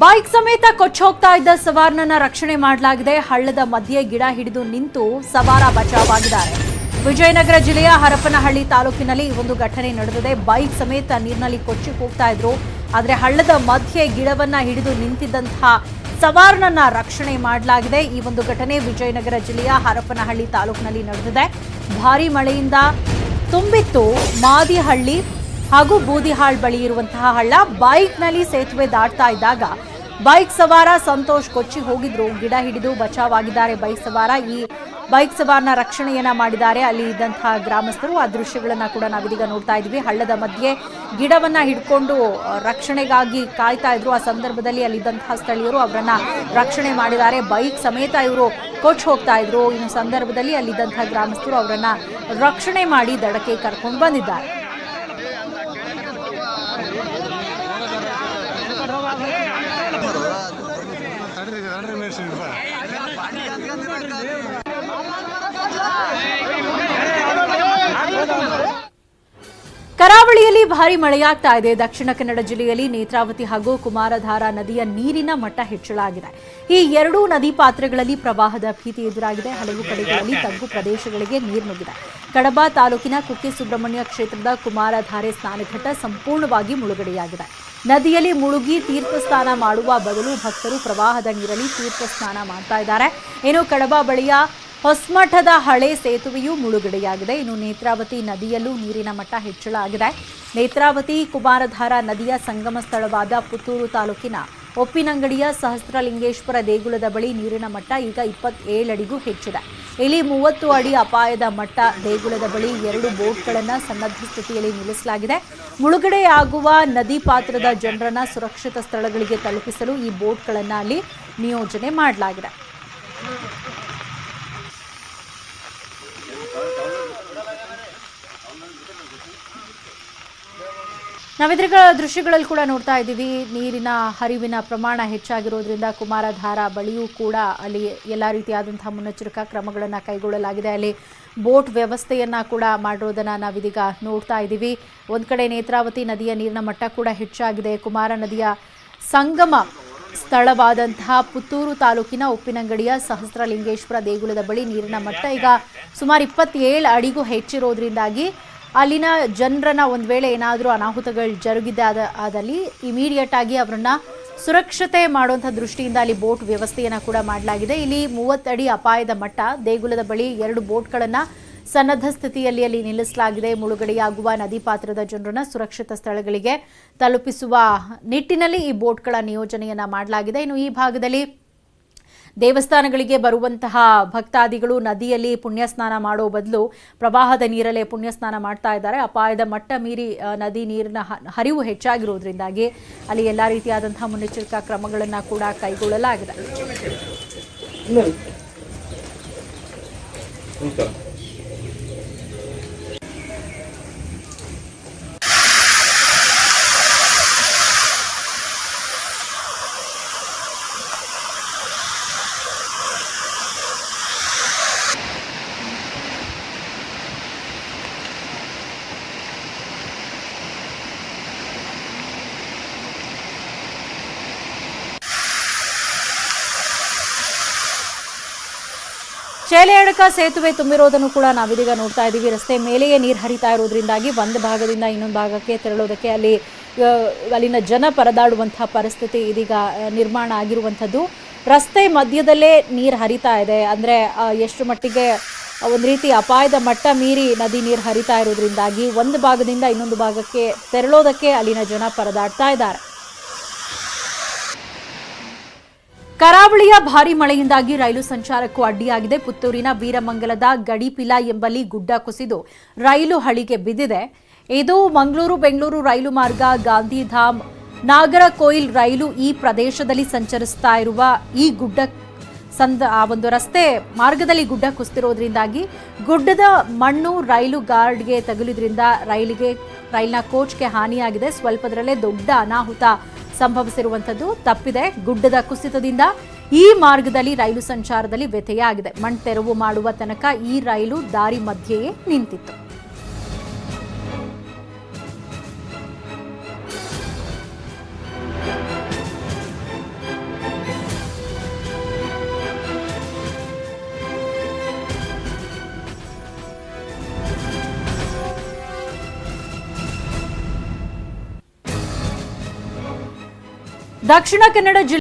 Bike ಸಮೇತ ಕೊಚ್ಚಿ ಹೋಗ್ತಾ ಇದ್ದ ಸವಾರನನ್ನ ರಕ್ಷಣೆ ಮಾಡಲಾಗಿದೆ. ಹಳ್ಳದ ಮಧ್ಯೆ ಗಿಡ ಹಿಡಿದು ನಿಂತು ಸವಾರ ಬಚಾವಾಗಿದ್ದಾರೆ. ವಿಜಯನಗರ ಜಿಲ್ಲೆಯ ಹರಪನಹಳ್ಳಿ ತಾಲೂಕಿನಲ್ಲಿ ಈ ಒಂದು ಘಟನೆ ನಡೆದಿದೆ. ಬೈಕ್ ಸಮೇತ ನೀರಿನಲ್ಲಿ ಕೊಚ್ಚಿ ಹೋಗ್ತಾ ಇದ್ರು. ಆದರೆ ಹಳ್ಳದ ಮಧ್ಯೆ ಗಿಡವನ್ನ ಹಿಡಿದು ನಿಂತಿದ್ದಂತಹ ಸವಾರನನ್ನ ರಕ್ಷಣೆ ಮಾಡಲಾಗಿದೆ. ಈ ಒಂದು ಘಟನೆ ವಿಜಯನಗರ ಜಿಲ್ಲೆಯ ಹರಪನಹಳ್ಳಿ ತಾಲೂಕಿನಲ್ಲಿ ನಡೆದಿದೆ. ಭಾರಿ ಮಳೆಯಿಂದ ತುಂಬಿತ್ತು ಮಾದಿಹಳ್ಳಿ ಹಾಗೂ ಬೂದಿಹಾಳ್ ಬಳಿ ಇರುವಂತಹ ಹಳ್ಳ. ಬೈಕ್ನಲ್ಲಿ ಸೇತುವೆ ದಾಟ್ತಾ ಇದ್ದಾಗ ಬೈಕ್ ಸವಾರ ಸಂತೋಷ್ ಕೊಚ್ಚಿ ಹೋಗಿದ್ರು. ಗಿಡ ಹಿಡಿದು ಬಚಾವಾಗಿದ್ದಾರೆ ಬೈಕ್ ಸವಾರ. ಈ ಬೈಕ್ ಸವಾರನ ರಕ್ಷಣೆಯನ್ನ ಮಾಡಿದ್ದಾರೆ. ಅಲ್ಲಿ ಇದ್ದಂತಹ ಗ್ರಾಮಸ್ಥರು ಆ ದೃಶ್ಯಗಳನ್ನ ಕೂಡ ನಾವಿದೀಗ ನೋಡ್ತಾ ಇದ್ವಿ. ಹಳ್ಳದ ಮಧ್ಯೆ ಗಿಡವನ್ನ ಹಿಡ್ಕೊಂಡು ರಕ್ಷಣೆಗಾಗಿ ಕಾಯ್ತಾ ಇದ್ರು. ಆ ಸಂದರ್ಭದಲ್ಲಿ ಅಲ್ಲಿದ್ದಂತಹ ಸ್ಥಳೀಯರು ಅವರನ್ನ ರಕ್ಷಣೆ ಮಾಡಿದ್ದಾರೆ. ಬೈಕ್ ಸಮೇತ ಇವರು ಕೊಚ್ಚಿ ಹೋಗ್ತಾ ಇದ್ರು. ಇನ್ನು ಸಂದರ್ಭದಲ್ಲಿ ಅಲ್ಲಿದ್ದಂತಹ ಗ್ರಾಮಸ್ಥರು ಅವರನ್ನ ರಕ್ಷಣೆ ಮಾಡಿ ದಡಕ್ಕೆ ಕರ್ಕೊಂಡು ಬಂದಿದ್ದಾರೆ. సూపర్ ಬಾ ಭಾರಿ ಮಳೆಯಾಗ್ತಾ ಇದೆ. ದಕ್ಷಿಣ ಕನ್ನಡ ಜಿಲ್ಲೆಯಲ್ಲಿ ನೇತ್ರಾವತಿ ಹಾಗೂ ಕುಮಾರಧಾರಾ ನದಿಯ ನೀರಿನ ಮಟ್ಟ ಹೆಚ್ಚಳಾಗಿದೆ ಈ ಎರಡೂ ನದಿ ಪಾತ್ರಗಳಲ್ಲಿ ಪ್ರವಾಹದ ಭೀತಿ ಎದುರಾಗಿದೆ. ಹಲವು ಕಡೆಗಳಲ್ಲಿ ತಗ್ಗು ಪ್ರದೇಶಗಳಿಗೆ ನೀರು ನುಗ್ಗಿದೆ. ಕಡಬ ತಾಲೂಕಿನ ಕುಕ್ಕೆ ಸುಬ್ರಹ್ಮಣ್ಯ ಕ್ಷೇತ್ರದ ಕುಮಾರಧಾರೆ ಸ್ನಾನಘಟ್ಟ ಸಂಪೂರ್ಣವಾಗಿ ಮುಳುಗಡೆಯಾಗಿದೆ. ನದಿಯಲ್ಲಿ ಮುಳುಗಿ ತೀರ್ಥ ಸ್ನಾನ ಮಾಡುವ ಬದಲು ಭಕ್ತರು ಪ್ರವಾಹದ ನೀರಲ್ಲಿ ತೀರ್ಥ ಸ್ನಾನ ಮಾಡ್ತಾ ಇದ್ದಾರೆ. ಇನ್ನು ಕಡಬ ಬಳಿಯ ಹೊಸಮಠದ ಹಳೆ ಸೇತುವೆಯೂ ಮುಳುಗಡೆಯಾಗಿದೆ. ಇನ್ನು ನೇತ್ರಾವತಿ ನದಿಯಲ್ಲೂ ನೀರಿನ ಮಟ್ಟ ಹೆಚ್ಚಳ ಆಗಿದೆ. ನೇತ್ರಾವತಿ ಕುಮಾರಧಾರ ನದಿಯ ಸಂಗಮ ಸ್ಥಳವಾದ ಪುತ್ತೂರು ತಾಲೂಕಿನ ಒಪ್ಪಿನಂಗಡಿಯ ಸಹಸ್ರಲಿಂಗೇಶ್ವರ ದೇಗುಲದ ಬಳಿ ನೀರಿನ ಮಟ್ಟ ಈಗ ಇಪ್ಪತ್ತೇಳಡಿಗೂ ಹೆಚ್ಚಿದೆ. ಇಲ್ಲಿ ಮೂವತ್ತು ಅಡಿ ಅಪಾಯದ ಮಟ್ಟ ದೇಗುಲದ ಬಳಿ ಎರಡು ಬೋಟ್ಗಳನ್ನು ಸನ್ನದ್ಧ ಸ್ಥಿತಿಯಲ್ಲಿ ನಿಲ್ಲಿಸಲಾಗಿದೆ. ಮುಳುಗಡೆಯಾಗುವ ನದಿ ಪಾತ್ರದ ಜನರನ್ನ ಸುರಕ್ಷಿತ ಸ್ಥಳಗಳಿಗೆ ತಲುಪಿಸಲು ಈ ಬೋಟ್ಗಳನ್ನು ಅಲ್ಲಿ ನಿಯೋಜನೆ ಮಾಡಲಾಗಿದೆ. ನಾವಿದ್ರಿಗ ದೃಶ್ಯಗಳಲ್ಲಿ ಕೂಡ ನೋಡ್ತಾ ಇದ್ದೀವಿ. ನೀರಿನ ಹರಿವಿನ ಪ್ರಮಾಣ ಹೆಚ್ಚಾಗಿರೋದ್ರಿಂದ ಕುಮಾರಧಾರ ಬಳಿಯೂ ಕೂಡ ಅಲ್ಲಿ ಎಲ್ಲ ರೀತಿಯಾದಂತಹ ಮುನ್ನೆಚ್ಚರಿಕಾ ಕ್ರಮಗಳನ್ನು ಕೈಗೊಳ್ಳಲಾಗಿದೆ. ಅಲ್ಲಿ ಬೋಟ್ ವ್ಯವಸ್ಥೆಯನ್ನ ಕೂಡ ಮಾಡಿರೋದನ್ನು ನಾವಿದೀಗ ನೋಡ್ತಾ ಇದ್ದೀವಿ. ಒಂದು ಕಡೆ ನೇತ್ರಾವತಿ ನದಿಯ ನೀರಿನ ಮಟ್ಟ ಕೂಡ ಹೆಚ್ಚಾಗಿದೆ. ಕುಮಾರ ನದಿಯ ಸಂಗಮ ಸ್ಥಳವಾದಂತಹ ಪುತ್ತೂರು ತಾಲೂಕಿನ ಉಪ್ಪಿನಂಗಡಿಯ ಸಹಸ್ರಲಿಂಗೇಶ್ವರ ದೇಗುಲದ ಬಳಿ ನೀರಿನ ಮಟ್ಟ ಈಗ ಸುಮಾರು ಇಪ್ಪತ್ತೇಳು ಅಡಿಗೂ ಹೆಚ್ಚಿರೋದ್ರಿಂದಾಗಿ ಅಲ್ಲಿನ ಜನರನ್ನ ಒಂದು ವೇಳೆ ಏನಾದರೂ ಅನಾಹುತಗಳು ಜರುಗಿದೆ ಆದ ಆದಲ್ಲಿ ಇಮಿಡಿಯೇಟ್ ಆಗಿ ಅವರನ್ನ ಸುರಕ್ಷತೆ ಮಾಡುವಂಥ ದೃಷ್ಟಿಯಿಂದ ಅಲ್ಲಿ ಬೋಟ್ ವ್ಯವಸ್ಥೆಯನ್ನು ಕೂಡ ಮಾಡಲಾಗಿದೆ. ಇಲ್ಲಿ ಮೂವತ್ತಡಿ ಅಪಾಯದ ಮಟ್ಟ, ದೇಗುಲದ ಬಳಿ ಎರಡು ಬೋಟ್ಗಳನ್ನು ಸನ್ನದ್ಧ ಸ್ಥಿತಿಯಲ್ಲಿ ಅಲ್ಲಿ ನಿಲ್ಲಿಸಲಾಗಿದೆ. ಮುಳುಗಡೆಯಾಗುವ ನದಿ ಪಾತ್ರದ ಜನರನ್ನ ಸುರಕ್ಷಿತ ಸ್ಥಳಗಳಿಗೆ ತಲುಪಿಸುವ ನಿಟ್ಟಿನಲ್ಲಿ ಈ ಬೋಟ್ಗಳ ನಿಯೋಜನೆಯನ್ನ ಮಾಡಲಾಗಿದೆ. ಇನ್ನು ಈ ಭಾಗದಲ್ಲಿ ದೇವಸ್ಥಾನಗಳಿಗೆ ಬರುವಂತಹ ಭಕ್ತಾದಿಗಳು ನದಿಯಲ್ಲಿ ಪುಣ್ಯ ಸ್ನಾನ ಮಾಡೋ ಬದಲು ಪ್ರವಾಹದ ನೀರಲ್ಲೇ ಪುಣ್ಯ ಸ್ನಾನ ಮಾಡ್ತಾ ಇದ್ದಾರೆ. ಅಪಾಯದ ಮಟ್ಟ ಮೀರಿ ನದಿ ನೀರಿನ ಹರಿವು ಹೆಚ್ಚಾಗಿರೋದ್ರಿಂದಾಗಿ ಅಲ್ಲಿ ಎಲ್ಲ ರೀತಿಯಾದಂತಹ ಮುನ್ನೆಚ್ಚರಿಕಾ ಕ್ರಮಗಳನ್ನು ಕೂಡ ಕೈಗೊಳ್ಳಲಾಗಿದೆ. ಚೇಲೆಯಡಕ ಸೇತುವೆ ತುಂಬಿರೋದನ್ನು ಕೂಡ ನಾವಿದೀಗ ನೋಡ್ತಾ ಇದ್ದೀವಿ. ರಸ್ತೆ ಮೇಲೆಯೇ ನೀರು ಹರಿತಾ ಇರೋದ್ರಿಂದಾಗಿ ಒಂದು ಭಾಗದಿಂದ ಇನ್ನೊಂದು ಭಾಗಕ್ಕೆ ತೆರಳೋದಕ್ಕೆ ಅಲ್ಲಿ ಅಲ್ಲಿನ ಜನ ಪರದಾಡುವಂತಹ ಪರಿಸ್ಥಿತಿ ಇದೀಗ ನಿರ್ಮಾಣ ಆಗಿರುವಂಥದ್ದು. ರಸ್ತೆ ಮಧ್ಯದಲ್ಲೇ ನೀರು ಹರಿತಾ ಇದೆ. ಅಂದರೆ ಎಷ್ಟು ಮಟ್ಟಿಗೆ ಒಂದು ರೀತಿ ಅಪಾಯದ ಮಟ್ಟ ಮೀರಿ ನದಿ ನೀರು ಹರಿತಾ ಇರೋದ್ರಿಂದಾಗಿ ಒಂದು ಭಾಗದಿಂದ ಇನ್ನೊಂದು ಭಾಗಕ್ಕೆ ತೆರಳೋದಕ್ಕೆ ಅಲ್ಲಿನ ಜನ ಪರದಾಡ್ತಾ ಇದ್ದಾರೆ. ಕರಾವಳಿಯ ಭಾರಿ ಮಳೆಯಿಂದಾಗಿ ರೈಲು ಸಂಚಾರಕ್ಕೂ ಅಡ್ಡಿಯಾಗಿದೆ. ಪುತ್ತೂರಿನ ವೀರಮಂಗಲದ ಗಡಿಪಿಲ ಎಂಬಲ್ಲಿ ಗುಡ್ಡ ಕುಸಿದು ರೈಲು ಹಳಿಗೆ ಬಿದ್ದಿದೆ. ಇದು ಮಂಗಳೂರು ಬೆಂಗಳೂರು ರೈಲು ಮಾರ್ಗ, ಗಾಂಧಿಧಾಮ್, ನಾಗರಕೋಯಿಲ್ ರೈಲು ಈ ಪ್ರದೇಶದಲ್ಲಿ ಸಂಚರಿಸ್ತಾ ಇರುವ ಈ ಗುಡ್ಡ ಸಂದ ಆ ಒಂದು ರಸ್ತೆ ಮಾರ್ಗದಲ್ಲಿ ಗುಡ್ಡ ಕುಸಿದಿರೋದ್ರಿಂದಾಗಿ ಗುಡ್ಡದ ಮಣ್ಣು ರೈಲು ಗಾರ್ಡ್ಗೆ ತಗುಲಿದ್ರಿಂದ ರೈಲಿಗೆ, ರೈಲಿನ ಕೋಚ್ಗೆ ಹಾನಿಯಾಗಿದೆ. ಸ್ವಲ್ಪದರಲ್ಲೇ ದೊಡ್ಡ ಅನಾಹುತ ಸಂಭವಿಸಿರುವಂಥದ್ದು ತಪ್ಪಿದೆ. ಗುಡ್ಡದ ಕುಸಿತದಿಂದ ಈ ಮಾರ್ಗದಲ್ಲಿ ರೈಲು ಸಂಚಾರದಲ್ಲಿ ವ್ಯತ್ಯಯ ಮಣ್ ತೆರವು ಮಾಡುವ ತನಕ ಈ ರೈಲು ದಾರಿ ಮಧ್ಯೆಯೇ ನಿಂತಿತ್ತು. ದಕ್ಷಿಣ ಕನ್ನಡ ಜಿಲ್ಲೆ